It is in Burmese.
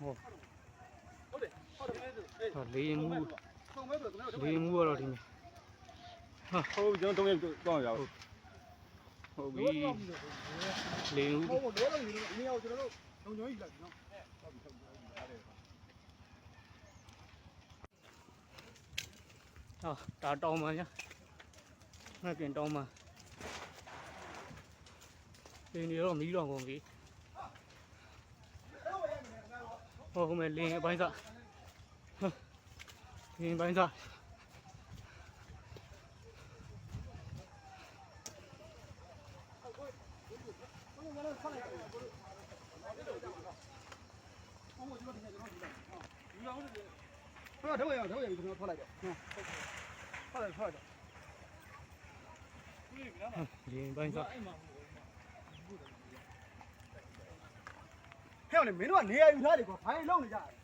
ဟောဟုတ်တယ်ဟုတ်တယ်အေးဟောလေးရင်မှုဆုံးမဲဆိုတော့ကျွန်တော်လေးရင်မှုကတော့ဒီမှာဟုတ်ကျွန်တော်တုံးရတော့ရအောင်ဟုတ်ပြီလေးရင်မှုဟုတ်တော့တော့ဒီနေရာကိုကျွန်တော်တို့လုံချုံကြီးလိုက်နော်ဟုတ်ပြီဟုတ်ပြီဟုတ်ပြီဟာဒါတောင်းပါညာငါပြင်တောင်းပါလေးနေတော့မီးတော့ကုန်ပြီ ဟောဟိုမဲ့လင်းအပိုင်းစားလင်းပိုင်းစားဟောတော့ရတော့ရကျွန်တော်ထွက်လိုက်တော့ဟုတ်တယ်ထွက်တယ်လင်းပို င်းစားဟဲ့လေမင်းတို့ကနေရာယူထားတယ်ကွာဘာလို့လုံနေကြလဲ